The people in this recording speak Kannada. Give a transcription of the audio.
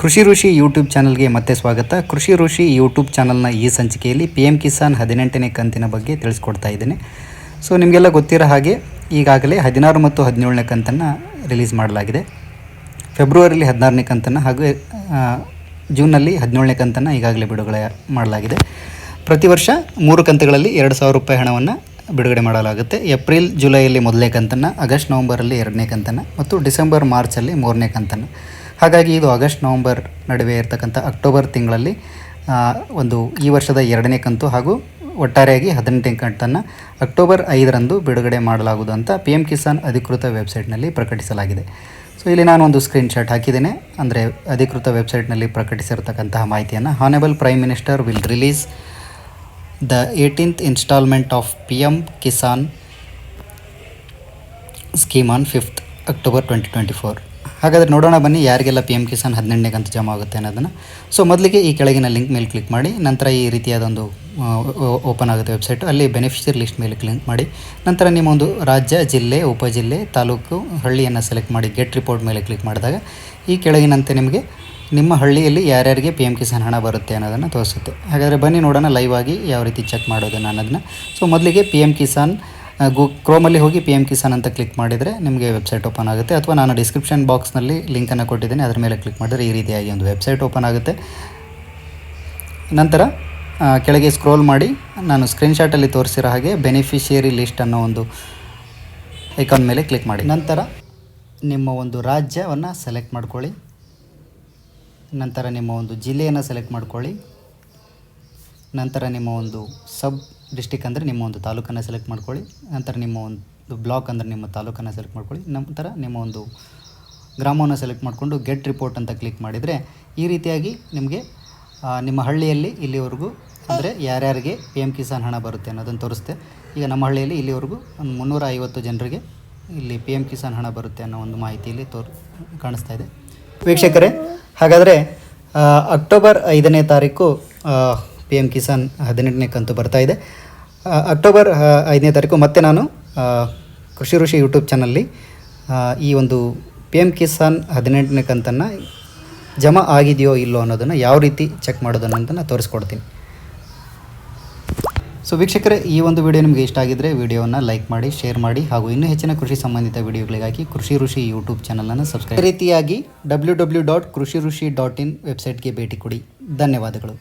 ಕೃಷಿ ಋಷಿ ಯೂಟ್ಯೂಬ್ ಚಾನಲ್ಗೆ ಮತ್ತೆ ಸ್ವಾಗತ. ಕೃಷಿ ಋಷಿ ಯೂಟ್ಯೂಬ್ ಚಾನಲ್ನ ಈ ಸಂಚಿಕೆಯಲ್ಲಿ ಪಿ ಎಂ ಕಿಸಾನ್ ಹದಿನೆಂಟನೇ ಕಂತಿನ ಬಗ್ಗೆ ತಿಳಿಸ್ಕೊಡ್ತಾ ಇದ್ದೇನೆ. ಸೊ, ನಿಮಗೆಲ್ಲ ಗೊತ್ತಿರೋ ಹಾಗೆ ಈಗಾಗಲೇ ಹದಿನಾರು ಮತ್ತು ಹದಿನೇಳನೇ ಕಂತನ್ನು ರಿಲೀಸ್ ಮಾಡಲಾಗಿದೆ. ಫೆಬ್ರವರಿಲಿ ಹದಿನಾರನೇ ಕಂತನ್ನು ಹಾಗೂ ಜೂನಲ್ಲಿ ಹದಿನೇಳನೇ ಕಂತನ್ನು ಈಗಾಗಲೇ ಬಿಡುಗಡೆ ಮಾಡಲಾಗಿದೆ. ಪ್ರತಿ ವರ್ಷ ಮೂರು ಕಂತುಗಳಲ್ಲಿ ಎರಡು ಸಾವಿರ ರೂಪಾಯಿ ಹಣವನ್ನು ಬಿಡುಗಡೆ ಮಾಡಲಾಗುತ್ತೆ. ಏಪ್ರಿಲ್, ಜುಲೈಯಲ್ಲಿ ಮೊದಲನೇ ಕಂತನ್ನು, ಆಗಸ್ಟ್, ನವಂಬರಲ್ಲಿ ಎರಡನೇ ಕಂತನ್ನು ಮತ್ತು ಡಿಸೆಂಬರ್, ಮಾರ್ಚಲ್ಲಿ ಮೂರನೇ ಕಂತನ್ನು. ಹಾಗಾಗಿ ಇದು ಆಗಸ್ಟ್ ನವಂಬರ್ ನಡುವೆ ಇರತಕ್ಕಂಥ ಅಕ್ಟೋಬರ್ ತಿಂಗಳಲ್ಲಿ ಒಂದು ಈ ವರ್ಷದ ಎರಡನೇ ಕಂತು ಹಾಗೂ ಒಟ್ಟಾರೆಯಾಗಿ ಹದಿನೆಂಟನೇ ಕಂತನ್ನು ಅಕ್ಟೋಬರ್ ಐದರಂದು ಬಿಡುಗಡೆ ಮಾಡಲಾಗುವುದು ಅಂತ ಪಿ ಎಂ ಕಿಸಾನ್ ಅಧಿಕೃತ ವೆಬ್ಸೈಟ್ನಲ್ಲಿ ಪ್ರಕಟಿಸಲಾಗಿದೆ. ಸೊ, ಇಲ್ಲಿ ನಾನು ಒಂದು ಸ್ಕ್ರೀನ್ಶಾಟ್ ಹಾಕಿದ್ದೇನೆ. ಅಂದರೆ ಅಧಿಕೃತ ವೆಬ್ಸೈಟ್ನಲ್ಲಿ ಪ್ರಕಟಿಸಿರತಕ್ಕಂತಹ ಮಾಹಿತಿಯನ್ನು honourable prime minister will release the eighteenth instalment of P M Kisan scheme on fifth October twenty twenty four. ಹಾಗಾದರೆ ನೋಡೋಣ ಬನ್ನಿ ಯಾರಿಗೆಲ್ಲ ಪಿ ಎಂ ಕಿಸಾನ್ ಹದಿನೆಂಟನೇ ಕಂತು ಜಮಾ ಆಗುತ್ತೆ ಅನ್ನೋದನ್ನು. ಸೊ ಮೊದಲಿಗೆ ಈ ಕೆಳಗಿನ ಲಿಂಕ್ ಮೇಲೆ ಕ್ಲಿಕ್ ಮಾಡಿ, ನಂತರ ಈ ರೀತಿಯಾದ ಒಂದು ಓಪನ್ ಆಗುತ್ತೆ ವೆಬ್ಸೈಟು ಅಲ್ಲಿ ಬೆನಿಫಿಷರಿ ಲಿಸ್ಟ್ ಮೇಲೆ ಕ್ಲಿಕ್ ಮಾಡಿ, ನಂತರ ನಿಮ್ಮ ಒಂದು ರಾಜ್ಯ, ಜಿಲ್ಲೆ, ಉಪಜಿಲ್ಲೆ, ತಾಲೂಕು, ಹಳ್ಳಿಯನ್ನು ಸೆಲೆಕ್ಟ್ ಮಾಡಿ ಗೆಟ್ ರಿಪೋರ್ಟ್ ಮೇಲೆ ಕ್ಲಿಕ್ ಮಾಡಿದಾಗ ಈ ಕೆಳಗಿನಂತೆ ನಿಮಗೆ ನಿಮ್ಮ ಹಳ್ಳಿಯಲ್ಲಿ ಯಾರ್ಯಾರಿಗೆ ಪಿ ಎಂ ಕಿಸಾನ್ ಹಣ ಬರುತ್ತೆ ಅನ್ನೋದನ್ನು ತೋರಿಸುತ್ತೆ. ಹಾಗಾದರೆ ಬನ್ನಿ ನೋಡೋಣ ಲೈವ್ ಆಗಿ ಯಾವ ರೀತಿ ಚೆಕ್ ಮಾಡೋದನ್ನು ಅನ್ನೋದನ್ನ. ಸೊ ಮೊದಲಿಗೆ ಪಿ ಎಂ ಕಿಸಾನ್ ಗೂ ಕ್ರೋಮಲ್ಲಿ ಹೋಗಿ ಪಿ ಎಂ ಕಿಸಾನ್ ಅಂತ ಕ್ಲಿಕ್ ಮಾಡಿದರೆ ನಿಮಗೆ ವೆಬ್ಸೈಟ್ ಓಪನ್ ಆಗುತ್ತೆ. ಅಥವಾ ನಾನು ಡಿಸ್ಕ್ರಿಪ್ಷನ್ ಬಾಕ್ಸ್ನಲ್ಲಿ ಲಿಂಕನ್ನು ಕೊಟ್ಟಿದ್ದೀನಿ, ಅದರ ಮೇಲೆ ಕ್ಲಿಕ್ ಮಾಡಿದರೆ ಈ ರೀತಿಯಾಗಿ ಒಂದು ವೆಬ್ಸೈಟ್ ಓಪನ್ ಆಗುತ್ತೆ. ನಂತರ ಕೆಳಗೆ ಸ್ಕ್ರೋಲ್ ಮಾಡಿ, ನಾನು ಸ್ಕ್ರೀನ್ಶಾಟಲ್ಲಿ ತೋರಿಸಿರೋ ಹಾಗೆ ಬೆನಿಫಿಷಿಯರಿ ಲಿಸ್ಟ್ ಅನ್ನೋ ಒಂದು ಐಕಾನ್ ಮೇಲೆ ಕ್ಲಿಕ್ ಮಾಡಿ. ನಂತರ, ನಿಮ್ಮ ಒಂದು ರಾಜ್ಯವನ್ನು ಸೆಲೆಕ್ಟ್ ಮಾಡ್ಕೊಳ್ಳಿ. ನಂತರ ನಿಮ್ಮ ಒಂದು ಜಿಲ್ಲೆಯನ್ನು ಸೆಲೆಕ್ಟ್ ಮಾಡ್ಕೊಳ್ಳಿ. ನಂತರ ನಿಮ್ಮ ಒಂದು ಸಬ್ ಡಿಸ್ಟಿಕ್ ಅಂದರೆ ನಿಮ್ಮ ಒಂದು ತಾಲೂಕನ್ನು ಸೆಲೆಕ್ಟ್ ಮಾಡ್ಕೊಳ್ಳಿ. ನಂತರ ನಿಮ್ಮ ಒಂದು ಬ್ಲಾಕ್ ಅಂದರೆ ನಿಮ್ಮ ತಾಲೂಕನ್ನು ಸೆಲೆಕ್ಟ್ ಮಾಡ್ಕೊಳ್ಳಿ. ನಂತರ ನಿಮ್ಮ ಒಂದು ಗ್ರಾಮವನ್ನು ಸೆಲೆಕ್ಟ್ ಮಾಡಿಕೊಂಡು ಗೆಟ್ ರಿಪೋರ್ಟ್ ಅಂತ ಕ್ಲಿಕ್ ಮಾಡಿದರೆ ಈ ರೀತಿಯಾಗಿ ನಿಮಗೆ ನಿಮ್ಮ ಹಳ್ಳಿಯಲ್ಲಿ ಇಲ್ಲಿವರೆಗೂ ಅಂದರೆ ಯಾರ್ಯಾರಿಗೆ ಪಿ ಎಂ ಕಿಸಾನ್ ಹಣ ಬರುತ್ತೆ ಅನ್ನೋದನ್ನು ತೋರಿಸುತ್ತೆ ಈಗ ನಮ್ಮ ಹಳ್ಳಿಯಲ್ಲಿ ಇಲ್ಲಿವರೆಗೂ ಒಂದು ಮುನ್ನೂರ ಐವತ್ತು ಜನರಿಗೆ ಇಲ್ಲಿ ಪಿ ಎಂ ಕಿಸಾನ್ ಹಣ ಬರುತ್ತೆ ಅನ್ನೋ ಒಂದು ಮಾಹಿತಿಯಲ್ಲಿ ತೋರ್, ಕಾಣಿಸ್ತಾ ಇದೆ. ವೀಕ್ಷಕರೇ, ಹಾಗಾದರೆ ಅಕ್ಟೋಬರ್ ಐದನೇ ತಾರೀಕು ಪಿ ಎಂ ಕಿಸಾನ್ ಹದಿನೆಂಟನೇ ಕಂತು ಬರ್ತಾ ಇದೆ. ಅಕ್ಟೋಬರ್ ಐದನೇ ತಾರೀಕು ಮತ್ತೆ ನಾನು ಕೃಷಿ ಋಷಿ ಯೂಟ್ಯೂಬ್ ಚಾನಲ್ಲಿ ಈ ಒಂದು ಪಿ ಎಂ ಕಿಸಾನ್ ಹದಿನೆಂಟನೇ ಕಂತನ್ನು ಜಮಾ ಆಗಿದೆಯೋ ಇಲ್ಲೋ ಅನ್ನೋದನ್ನು ಯಾವ ರೀತಿ ಚೆಕ್ ಮಾಡೋದು ಅನ್ನೋದನ್ನು ತೋರಿಸ್ಕೊಡ್ತೀನಿ. ಸೊ ವೀಕ್ಷಕರೇ, ಈ ಒಂದು ವಿಡಿಯೋ ನಿಮಗೆ ಇಷ್ಟ ಆಗಿದ್ದರೆ ವಿಡಿಯೋವನ್ನು ಲೈಕ್ ಮಾಡಿ ಶೇರ್ ಮಾಡಿ, ಹಾಗೂ ಇನ್ನೂ ಹೆಚ್ಚಿನ ಕೃಷಿ ಸಂಬಂಧಿತ ವಿಡಿಯೋಗಳಿಗಾಗಿ ಕೃಷಿ ಋಷಿ ಯೂಟ್ಯೂಬ್ ಚಾನಲನ್ನು ಸಬ್ಸ್ಕ್ರೈಬ್ ರೀತಿಯಾಗಿ W W dot Krishi Rishi dot ಇನ್ ವೆಬ್ಸೈಟ್ಗೆ ಭೇಟಿ ಕೊಡಿ. ಧನ್ಯವಾದಗಳು.